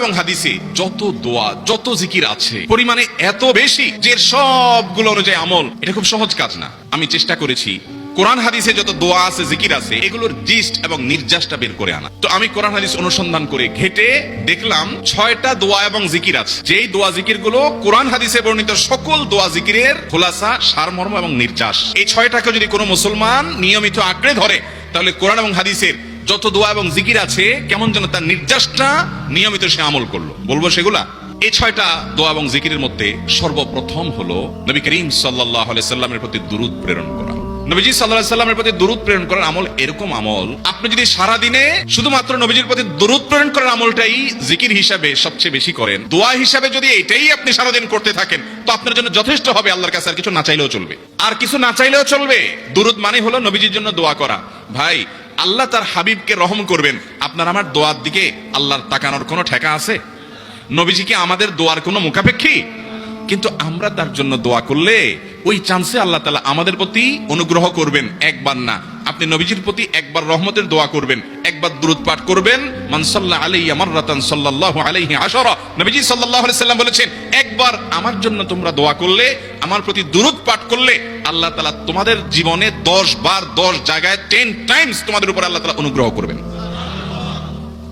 এবং হাদিসে যত দোয়া, যত জিকির আছে, পরিমাণে এত বেশি যে সবগুলো অনুযায়ী আমল, এটা খুব সহজ কাজ না। আমি চেষ্টা করেছি, কোরআন হাদিসে যত দোয়া আছে, জিকির আছে, এগুলোর জিস্ট এবং নির্যাসটা বের করে আনা। তো আমি কোরআন হাদিস অনুসন্ধান করে ঘেটে দেখলাম, ছয়টা দোয়া এবং জিকির আছে। যেই দোয়া জিকিরগুলো কোরআন হাদিসে বর্ণিত সকল দোয়া জিকিরের খোলাসা, সারমর্ম এবং নির্যাস। এই ছয়টাকে যদি কোনো মুসলমান নিয়মিত আঁকড়ে ধরে, তাহলে কোরআন এবং হাদিসের যত দোয়া এবং জিকির আছে, কেমন যেন তার নির্যাসটা নিয়মিত সে আমল করল। বলব সেগুলা? এই ছয়টা দোয়া এবং জিকিরের মধ্যে সর্বপ্রথম হলো নবী করিম সাল্লাহ সাল্লামের প্রতি দুরুদ প্রেরণ করা। নবীজি সাল্লাহ সাল্লামের প্রতি দরুদ প্রেরণ করার আমল এরকম আমল, আপনি যদি সারা দিনে শুধুমাত্র নবীজির প্রতি দরুদ প্রেরণ করার আমলটাই জিকির হিসাবে সবচেয়ে বেশি করেন, দোয়া হিসাবে যদি এটাই আপনি সারাদিন করতে থাকেন, তো আপনার জন্য যথেষ্ট হবে, আল্লাহর কাছে আর কিছু না চাইলেও চলবে। আর কিছু না চাইলেও চলবে। দুরুদ মানে হলো নবীজির জন্য দোয়া করা। ভাই, আল্লাহ তার হাবিবকে রহম করবেন। আপনার আমার দোয়ার দিকে আল্লাহর তাকানোর কোনো ঠেকা আছে? নবীজি কি আমাদের দোয়ার কোনো মুখাপেক্ষী? কিন্তু আমরা তার জন্য দোয়া করলে ওই চান্সে আল্লাহ তালা আমাদের প্রতি অনুগ্রহ করবেন, একবার না। আপনি নবীজির প্রতি একবার রহমতের দোয়া করবেন, একবার দূরত পাঠ করবেন। মানসাল্লাহ আলাই আমার রাতান সাল্লাহ আলাইহি আশরা। নবীজি সাল্লাহ সাল্লাম বলেছেন, একবার আমার জন্য তোমরা দোয়া করলে, আমার প্রতি দূরত পাঠ করলে আল্লাহ তালা তোমাদের জীবনে দশ বার দশ জায়গায় টেন টাইমস তোমাদের উপর আল্লাহ তালা অনুগ্রহ করবেন।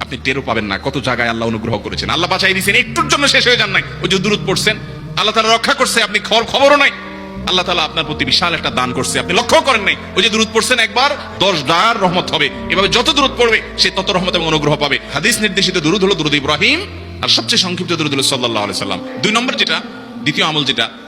আপনি টেরও পাবেন না কত জায়গায় আল্লাহ অনুগ্রহ করেছেন। আল্লাহ বাঁচাই দিয়েছেন, একটুর জন্য শেষ হয়ে যান নাই। ওই যে দূরত পড়ছেন, আল্লাহ তালা রক্ষা করছে, আপনি খবর খবরও নাই। আল্লাহ তালা আপনার প্রতি বিশাল একটা দান করছে, আপনি লক্ষ্য করেন নাই। ওই যে দূরত পড়ছেন, একবার দশ ডার রহমত হবে। এভাবে যত দূরত পড়বে, সে তত রহমত এবং অনুগ্রহ পাবে। হাদিস নির্দেশিত দুরুদ হলো দুরুদ ইব্রাহিম, আর সবচেয়ে সংক্ষিপ্ত দুরুদ হলো সাল্লাহ সাল্লাম দুই নম্বর যেটা, দ্বিতীয় আমল যেটা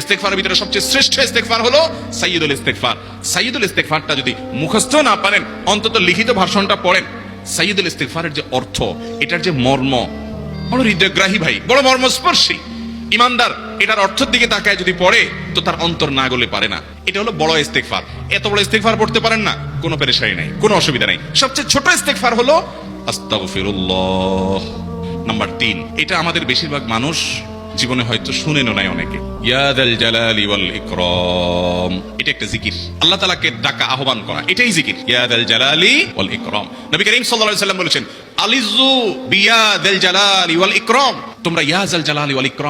ইস্তেকফারের ভিতরে সবচেয়ে শ্রেষ্ঠ ইস্তেকফার হলো সাইয়দুল ইস্তেকফার সাইয়দুল ইস্তেকফারটা যদি মুখস্থ না পারেন, অন্তত লিখিত ভাষণটা পড়েন সাইয়দুল ইস্তেকফারের যে অর্থ, এটার যে মর্ম, বড় হৃদয়গ্রাহী ভাই, বড় মর্মস্পর্শী। ইমানদার, এটার অর্থের দিকে তাকায় যদি পড়ে, তো তার অন্তর না গলে পারে না। এটা হলো বড় ইস্তেকফার এত বড় ইস্তেকফার পড়তে পারেন না, কোনো পেরেশানি নাই, কোনো অসুবিধা নাই। সবচেয়ে ছোট ইস্তেকফার হলো আস্তাগফিরুল্লাহ। নাম্বার তিন, এটা আমাদের বেশিরভাগ মানুষ জীবনে হয়তো শুনেনও নাই অনেকে। এটা একটা আল্লাহ ডাকা, আহ্বান করা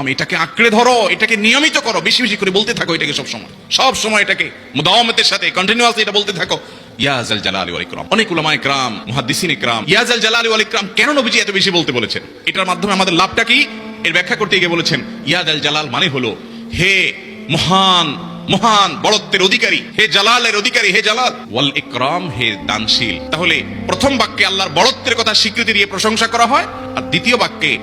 এটাকে আঁকড়ে ধরো, এটাকে নিয়মিত করো, বেশি বেশি করে বলতে থাকো এটাকে সব সময় সব সময় এটাকে মুদাওয়ামতের সাথে কন্টিনিউয়াসলি এটা বলতে থাকো। ইয়াজাল জালালি ওয়াল ইকরাম। অনেক উলামা ইকরাম মুহাদ্দিসিন ইকরাম ইয়াজাল জালালি ওয়াল ইকরাম, কেন নবীজি এত বেশি বলতে বলেছেন? এটার মাধ্যমে আমাদের লাভটা কি? এর ব্যাখ্যা করতে গিয়ে বলেছেন, ইয়াদ আল জালাল মানে হলো, হে মহান মহান বড়ত্বের অধিকারী, হে জালালের অধিকারী, হে জালাল। ওয়াল ইকরাম, হে দানশীল। তাহলে প্রথম বাক্যে আল্লাহর বড়ত্বের কথা স্বীকৃতি দিয়ে প্রশংসা করা হয়, আর দ্বিতীয় বাক্যে,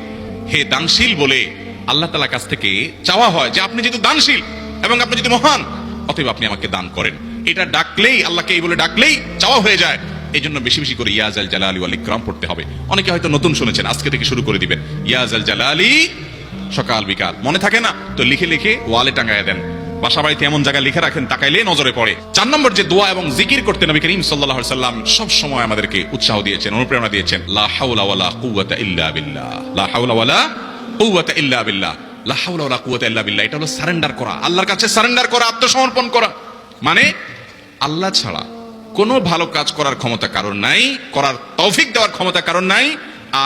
হে দানশীল বলে আল্লাহ তালার কাছ থেকে চাওয়া হয় যে আপনি যেহেতু দানশীল এবং আপনি যদি মহান, অতএব আপনি আমাকে দান করেন। এটা ডাকলেই, আল্লাহকে এই বলে ডাকলেই চাওয়া হয়ে যায়। এই জন্য বেশি বেশি করে ইয়াজ আল জালালি ওয়াল ইকরাম পড়তে হবে। অনেকে হয়তো নতুন শুনেছেন, আজকে থেকে শুরু করে দিবেন। ইয়াজ আল জালালি, সকাল বিকাল। মনে থাকে না? তো লিখে লিখে ওয়ালে টাঙ্গায় দেন। বাসা বাড়িতে এমন জায়গায় লিখে রাখেন, তাকাইলে নজরে পড়ে। চার নম্বর যে দোয়া এবং জিকির করতে নবী করিম আলাইহি সাল্লাম সব সময় আমাদেরকে উৎসাহ দিয়েছেন, অনুপ্রেরণা দিয়েছেন। লা হাওলা ওয়ালা কুওয়াতা ইল্লা বিল্লাহ। লা হাওলা ওয়ালা ইল্লা লা ওয়ালা ইল্লা এটা হলো সারেন্ডার করা। আল্লাহর কাছে সারেন্ডার করা, আত্মসমর্পণ করা। মানে আল্লাহ ছাড়া কোনো ভালো কাজ করার ক্ষমতা কারণ নাই, করার তৌফিক দেওয়ার ক্ষমতা কারণ নাই,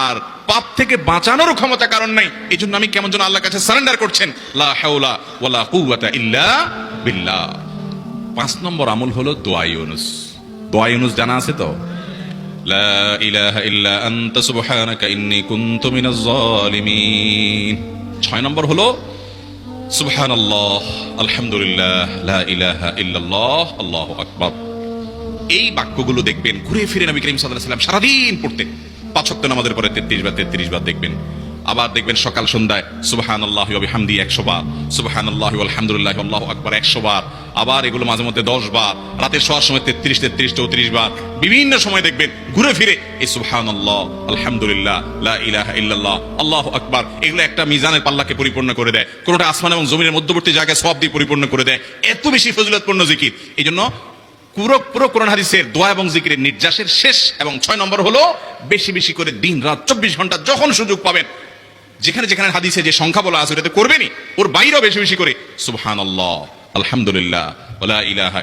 আর পাপ থেকে বাঁচানোর ক্ষমতা কারণ নাই। এই জন্য আমি কেমন যেন আল্লাহর কাছে সারেন্ডার করছেন। লা হাওলা ওয়ালা কুওয়াতা ইল্লা বিল্লাহ। পাঁচ নম্বর আমল হলো দোয়া ইউনুস। দোয়া ইউনুস জানা আছে তো? লা ইলাহা ইল্লা আনতা সুবহানাকা ইন্নী কুনতু মিনাজ জালিমিন ছয় নম্বর হলো, সুবহানাল্লাহ, আলহামদুলিল্লাহ, লা ইলাহা ইল্লাল্লাহ, আল্লাহু আকবার। এই বাক্যগুলো দেখবেন। ঘুরে ফিরে নবী করিম সাল্লাল্লাহু সাল্লাম সারাদিন পড়তেন। পাঁচ নামাজের পরে 33 বার 33 বার দেখবেন। আবার দেখবেন সকাল সন্ধ্যায় সুবহানাল্লাহি ওয়া বিহামদি 100 বার, সুবহানাল্লাহি ওয়ালহামদুলিল্লাহি আল্লাহু আকবার 100 বার, আবার এগুলো মাঝে মধ্যে দশ বার, রাতের শোয়ার সময় তেত্রিশ তেত্রিশ, চৌত্রিশ বার, বিভিন্ন সময় দেখবেন ঘুরে ফিরে এই সুবহান আল্লাহ আলহামদুলিল্লাহ ইলাহা ইল্লাল্লাহ, আল্লাহ আকবার, এগুলো একটা মিজানের পাল্লাকে পরিপূর্ণ করে দেয়। কোনোটা আসমান এবং জমিনের মধ্যবর্তী জায়গায় সব দিয়ে পরিপূর্ণ করে দেয়। এত বেশি ফজিলতপূর্ণ জিকির। এই জন্য পুরো এবং নির্যাসের শেষ এবং ছয় নম্বর হলো বেশি বেশি করে দিন রাত চব্বিশ ঘণ্টা যখন সুযোগ পাবেন, যেখানে যেখানে যে সংখ্যা বলা আছে ওর বাইরেও বেশি বেশি করে। আলহামদুলিল্লাহ ইলাহা